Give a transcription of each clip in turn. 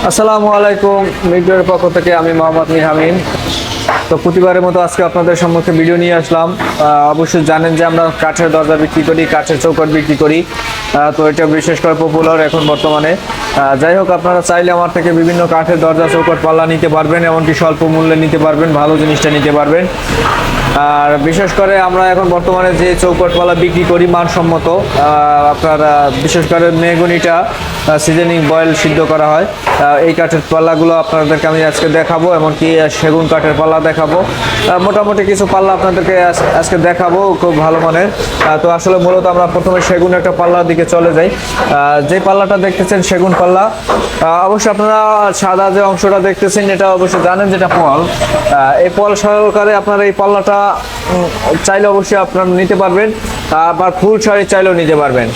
আসসালামু আলাইকুম মিডিয়ার পক্ষ থেকে আমি মোহাম্মদ মিহামিন তো প্রতিবারের মতো আজকে আপনাদের সম্মুখে ভিডিও নিয়ে আসলাম। অবশ্যই জানেন যে আমরা কাঠের দরজা বিক্রি করি, কাঠের চৌকাট বিক্রি করি। তো এটা বিশেষ করে পপুলার এখন বর্তমানে। যাই হোক, আপনারা চাইলে আমার থেকে বিভিন্ন কাঠের দরজা, চৌকাট, পাল্লা নিতে পারবেন, এমনকি স্বল্প মূল্যে নিতে পারবেন, ভালো জিনিসটা নিতে পারবেন। আর বিশেষ করে আমরা এখন বর্তমানে যে চৌকট, পাল্লা বিক্রি করি, মানসম্মত আপনার বিশেষ করে মেগুনিটা সিজনিং বয়েল সিদ্ধ করা হয়। এই কাঠের পাল্লাগুলো আপনাদেরকে আমি আজকে দেখাবো, এমনকি সেগুন কাঠের পাল্লা দেখাবো। মোটামুটি কিছু পাল্লা আপনাদেরকে আজকে দেখাবো খুব ভালো মানের। তো আসলে মূলত আমরা প্রথমে সেগুন একটা পাল্লার দিকে চলে যাই। যে পাল্লাটা দেখতেছেন সেগুন পাল্লা। অবশ্য অবশ্যই আপনারা সাদা যে অংশটা দেখতেছেন, এটা অবশ্যই জানেন যেটা পল। এই পল সহকারে আপনার এই পাল্লাটা চাইলে অবশ্যই আপনারা নিতে পারবেন, আবার ফুল শাড়ি চাইলেও নিতে পারবেন।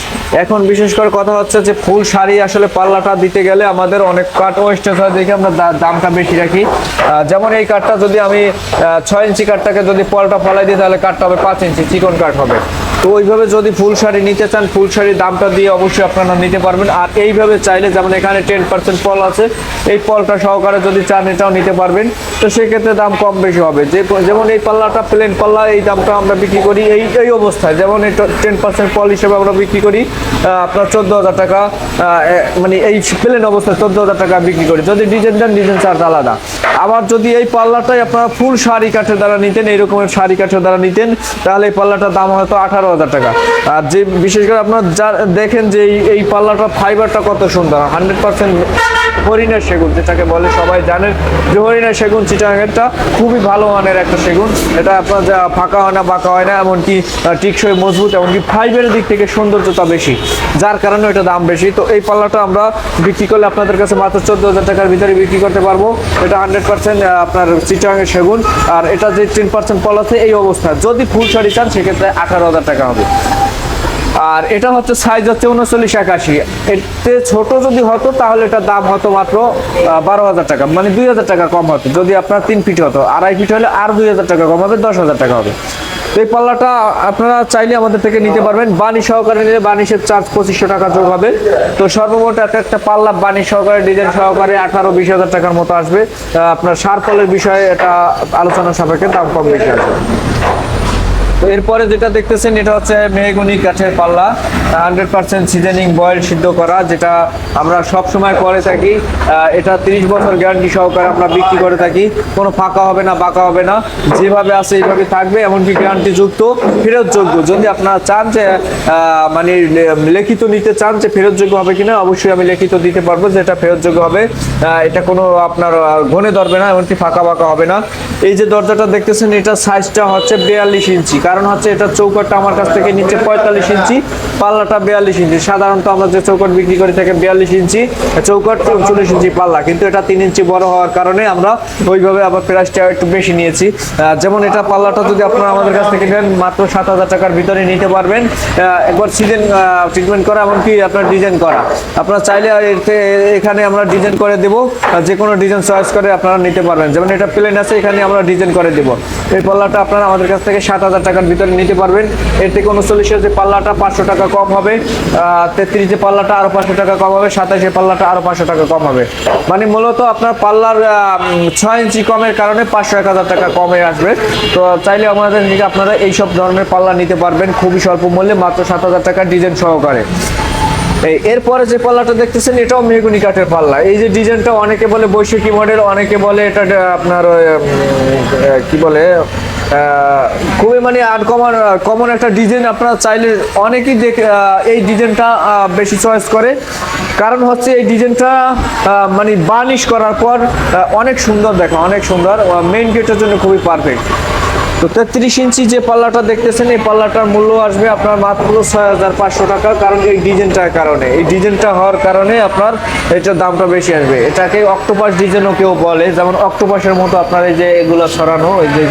এখন বিশেষ করে কথা হচ্ছে যে ফুল শাড়ি আসলে পাল্লাটা দিতে গেলে আমাদের অনেক কাঠ ওয়েস্টেজ হয় দেখে আমরা দামটা বেশি রাখি। যেমন এই কাঠটা যদি আমি ছয় ইঞ্চি কাঠটাকে যদি পলটা ফলাই দিই তাহলে কাঠটা হবে পাঁচ ইঞ্চি, চিকন কাঠ হবে। তো ওইভাবে যদি ফুল শাড়ি নিতে চান, ফুল শাড়ির দামটা দিয়ে অবশ্যই আপনারা নিতে পারবেন। আর এইভাবে চাইলে যেমন এখানে টেন পার্সেন্ট পল আছে, এই পলটা সহকারে যদি চান, এটাও নিতে পারবেন। তো সেক্ষেত্রে দাম কম বেশি হবে। যে যেমন এই পাল্লাটা প্লেন পাল্লা, এই দামটা আমরা বিক্রি করি এই এই অবস্থায়। যেমন এই টেন পার্সেন্ট পল হিসেবে আমরা বিক্রি করি আপনার চোদ্দ হাজার টাকা মানে এই প্লেন অবস্থায় চোদ্দ হাজার টাকা বিক্রি করি। যদি ডিজাইন দেন ডিজাইন চার্জ আলাদা। আবার যদি এই পাল্লাটাই আপনারা ফুল শাড়ি কাঠের দ্বারা নিতেন এইরকমের শাড়ি কাঠের দ্বারা নিতেন, তাহলে এই পাল্লাটার দাম হয়তো আঠারো হাজার টাকা। আর যে বিশেষ করে আপনার যা দেখেন যে এই পাল্লাটা ফাইবারটা কত সুন্দর। হান্ড্রেড পার্সেন্ট হরিণের সেগুন, যেটাকে বলে সবাই জানেন যে হরিণের সেগুন চিটাঙেরটা খুবই ভালো মানের একটা সেগুন। এটা আপনার যা ফাঁকা হয় না, বাঁকা হয় না, এমনকি টিকসই মজবুত, এমনকি ফাইবারের দিক থেকে সৌন্দর্যতা বেশি, যার কারণে এটা দাম বেশি। তো এই পাল্লাটা আমরা বিক্রি করলে আপনাদের কাছে মাত্র চোদ্দ হাজার টাকার ভিতরে বিক্রি করতে পারব। এটা হান্ড্রেড পার্সেন্ট আপনার চিটাঙের সেগুন। আর এটা যে টেন পার্সেন্ট পল আছে, এই অবস্থা। যদি ফুল শাড়ি চান, সেক্ষেত্রে আঠারো হাজার টাকা হবে। আর এটা হচ্ছে সাইজ হচ্ছে উনচল্লিশ একাশি। এতে ছোট যদি হতো, তাহলে এটা দাম হতো মাত্র বারো হাজার টাকা। মানে দুই হাজার টাকা কম হতো। যদি আপনার তিন ফিট হতো, আড়াই ফিট হলে আর দুই হাজার টাকা কম হবে, দশ হাজার টাকা হবে। তো এই পাল্লাটা আপনারা চাইলে আমাদের থেকে নিতে পারবেন। বাণী সহকারে নিলে বানিশের চার্জ পঁচিশশো টাকা যোগ হবে। তো সর্বমোট একটা একটা পাল্লা বাণী সহকারে ডিজাইন সহকারে আঠারো, বিশ হাজার টাকার মতো আসবে। আপনার সারফলের বিষয়ে এটা আলোচনা সাপেক্ষে দাম কম বেশি আসবে। এরপরে যেটা দেখতেছেন, এটা হচ্ছে মেহগুনি কাঠের পাল্লা। হান্ড্রেড পার্সেন্ট সিজনিং বয়েল সিদ্ধ করা, যেটা আমরা সব সময় করে থাকি। এটা তিরিশ বছর গ্যারান্টি সহকারে আমরা বিক্রি করে থাকি। কোনো ফাঁকা হবে না, বাঁকা হবে না। যেভাবে আছে এইভাবে থাকবে, এমনকি গ্যারান্টি যুক্ত ফেরতযোগ্য যদি আপনারা চান যে মানে লিখিত নিতে চান যে ফেরতযোগ্য হবে কিনা, অবশ্যই আমি লিখিত দিতে পারব যে এটা ফেরতযোগ্য হবে। এটা কোনো আপনার ঘনে ধরবে না, এমনকি ফাঁকা বাঁকা হবে না। এই যে দরজাটা দেখতেছেন, এটা সাইজটা হচ্ছে বিয়াল্লিশ ইঞ্চি কারণ হচ্ছে এটা চৌকাটটা আমার কাছ থেকে নিচে পঁয়তাল্লিশ ইঞ্চি, পাল্লাটা বিয়াল্লিশ ইঞ্চি। সাধারণত আমরা যে চৌকাট বিক্রি করে থাকি বিয়াল্লিশ ইঞ্চি, চৌকাট উনচল্লিশ ইঞ্চি পাল্লা। কিন্তু এটা তিন ইঞ্চি বড় হওয়ার কারণে আমরা ওইভাবে আবার প্রাইসটা একটু বেশি নিয়েছি। যেমন এটা পাল্লাটা যদি আপনারা আমাদের কাছ থেকে নেন, মাত্র সাত হাজার টাকার ভিতরে নিতে পারবেন। একবার সিজন ট্রিটমেন্ট করা এমনকি আপনার ডিজাইন করা। আপনারা চাইলে এতে, এখানে আমরা ডিজাইন করে দেবো। যে কোনো ডিজাইন চয়েস করে আপনারা নিতে পারবেন। যেমন এটা প্লেন আছে, এখানে আমরা ডিজাইন করে দেবো। এই পাল্লাটা আপনারা আমাদের কাছ থেকে সাত হাজার টাকার ভিতরে নিতে পারবেন। এর থেকে উনচল্লিশের যে পাল্লাটা পাঁচশো টাকা কম হবে তেত্রিশ পাল্লাটা আরও পাঁচশো টাকা কম হবে সাতাশের পাল্লাটা আরও পাঁচশো টাকা কম হবে। মানে মূলত আপনার পাল্লার ছয় ইঞ্চি কমের কারণে পাঁচশো এক হাজার টাকা কমে আসবে। তো চাইলে আমাদের থেকে আপনারা এইসব ধরনের পাল্লা নিতে পারবেন, খুবই স্বল্প মূল্যে, মাত্র সাত হাজার টাকা ডিজাইন সহকারে। এরপরে যে পাল্লাটা দেখতেছেন, এটাও মেহগুনি কাঠের পাল্লা। এই যে ডিজাইনটা অনেকে বলে বৈশাখী মডেল অনেকে বলে এটা আপনার কি বলে খুবই মানে আনকমন কমন একটা ডিজাইন আপনারা চাইলে অনেকেই দেখে এই ডিজাইনটা বেশি চয়েস করে। কারণ হচ্ছে এই ডিজাইনটা মানে বার্নিশ করার পর অনেক সুন্দর দেখো অনেক সুন্দর। মেইন গেটের জন্য খুবই পারফেক্ট তো তেত্রিশ ইঞ্চি যে পাল্লাটা দেখতেছেন এই পাল্লাটার মূল্য আসবে আপনার মাত্র ছয় হাজার পাঁচশো টাকা কারণ এই ডিজাইনটার কারণে। এই ডিজাইনটা হওয়ার কারণে আপনার এটার দামটা বেশি আসবে। এটাকে অক্টোপাস ডিজাইনও কেউ বলে যেমন অক্টোপাসের মতো আপনার এই যে এগুলো সরানো এই যে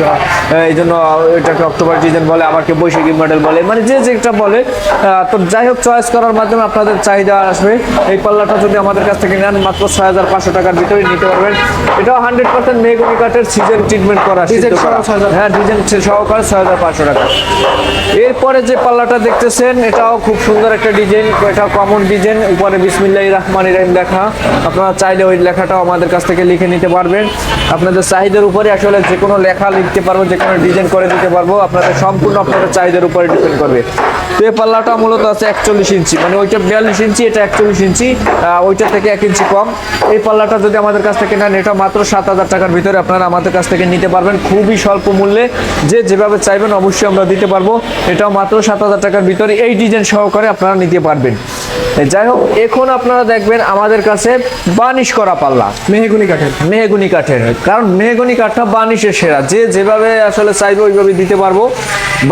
এই জন্য এটাকে অক্টোপাস ডিজাইন বলে আমাকে বৈশাখী মডেল বলে মানে যে যেটা বলে। তো যাই হোক চয়েস করার মাধ্যমে আপনাদের চাহিদা আসবে। এই পাল্লাটা যদি আমাদের কাছ থেকে নেন মাত্র ছয় হাজার পাঁচশো টাকার ভিতরে নিতে পারবেন। এটাও হান্ড্রেড পার্সেন্ট মেগুনি কাঠের সিজন ট্রিটমেন্ট করা সিদ্ধ Design সহ করা। 6,000 হ্যাঁ ডিজাইন সহকারে ছয় হাজার পাঁচশো টাকা। এরপরে যে পাল্লাটা দেখতেছেন, এটাও খুব সুন্দর একটা ডিজাইন, এটা কমন ডিজাইন উপরে বিসমিল্লাহ রহমান ইরাহিম লেখা। আপনারা চাইলে ওই লেখাটাও আমাদের কাছ থেকে লিখে নিতে পারবেন। আপনাদের চাহিদার উপরে আসলে যে কোনো লেখা লিখতে পারব, যে কোনো ডিজাইন করে দিতে পারব। আপনাদের সম্পূর্ণ আপনাদের চাহিদার উপরে ডিপেন্ড করবে। তো এই পাল্লাটা মূলত আছে একচল্লিশ ইঞ্চি মানে ওইটা বিয়াল্লিশ ইঞ্চি, এটা একচল্লিশ ইঞ্চি ওইটা থেকে এক ইঞ্চি কম। এই পাল্লাটা যদি আমাদের কাছ থেকে নেন, এটা মাত্র সাত হাজার টাকার ভিতরে আপনারা আমাদের কাছ থেকে নিতে পারবেন। খুবই স্বল্প মূল্যে যে যেভাবে চাইবেন অবশ্যই আমরা দিতে পারব। এটাও মাত্র সাত হাজার টাকার ভিতরে এই ডিজাইন সহকারে আপনারা নিতে পারবেন। যাই হোক এখন আপনারা দেখবেন আমাদের কাছে বানিশ করা পাল্লা। মেহেগুনি কাঠের। মেহেগুনি কাঠের। কারণ মেহেগুনি কাঠটা বানিশের সেরা। যে যেভাবে আসলে চাইবে ওইভাবে দিতে পারব।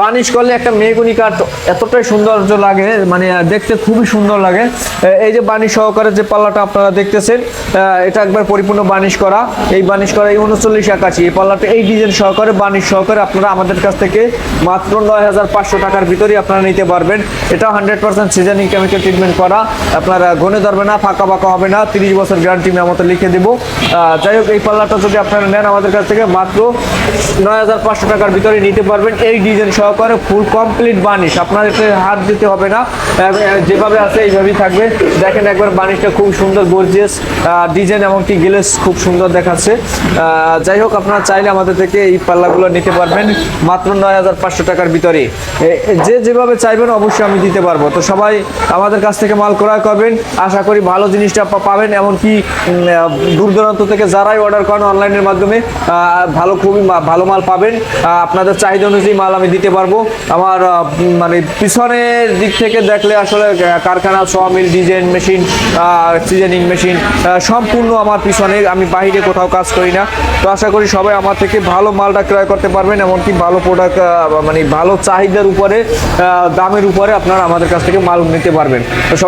বানিশ করলে একটা মেহগুনি কাঠ এতটাই সৌন্দর্য লাগে মানে দেখতে খুবই সুন্দর লাগে। এই যে বানিশ সহকারে যে পাল্লাটা আপনারা দেখতেছেন এটা একবার পরিপূর্ণ বানিশ করা। এই বানিশ করা এই উনচল্লিশ একাশি। এই পাল্লাটা এই ডিজাইন সহকারে বানিশ সহকারে আপনারা আমাদের কাছ থেকে মাত্র নয় হাজার পাঁচশো টাকার ভিতরেই আপনারা নিতে পারবেন। এটা hundred percent seasoning chemical treatment করা আপনারা গনে ধরবে না, ফাঁকা ফাঁকা হবে না, তিরিশ বছর গ্যারান্টি মেমোতে লিখে দিব। যাই হোক, এই পাল্লাটা যদি আপনারা নেন আমাদের কাছ থেকে, মাত্র নয় হাজার পাঁচশো টাকার ভিতরে নিতে পারবেন। এই ডিজাইন সহকারে ফুল কমপ্লিট বানিশ। আপনার এতে হাত দিতে হবে না। যেভাবে আছে এইভাবেই থাকবে। দেখেন একবার বানিশটা খুব সুন্দর গর্জিয়াস ডিজাইন এমনকি গিলেস খুব সুন্দর দেখাচ্ছে। যাই হোক, আপনারা চাইলে আমাদের থেকে এই পাল্লাগুলো নিতে পারবেন, মাত্র নয় হাজার পাঁচশো টাকার ভিতরে। যে যেভাবে চাইবেন অবশ্যই আমি দিতে পারব। তো সবাই আমাদের কাছ থেকে মাল ক্রয় করবেন। আশা করি ভালো জিনিসটা পাবেন, এমনকি দূর দূরান্ত থেকে যারাই অর্ডার করেন অনলাইনের মাধ্যমে ভালো খুবই ভালো মাল পাবেন। আপনাদের চাহিদা অনুযায়ী মাল আমি দিতে পারব। আমার মানে পিছনের দিক থেকে দেখলে আসলে কারখানা sawmill design machine seasoning machine সম্পূর্ণ আমার পিছনে, আমি বাইরে কোথাও কাজ করি না। তো আশা করি সবাই আমার থেকে ভালো মালটা ক্রয় করতে পারবেন, এমনকি ভালো প্রোডাক্ট মানে ভালো চাহিদার উপরে দামের উপরে আপনারা আমাদের কাছ থেকে মাল নিতে পারবেন। তো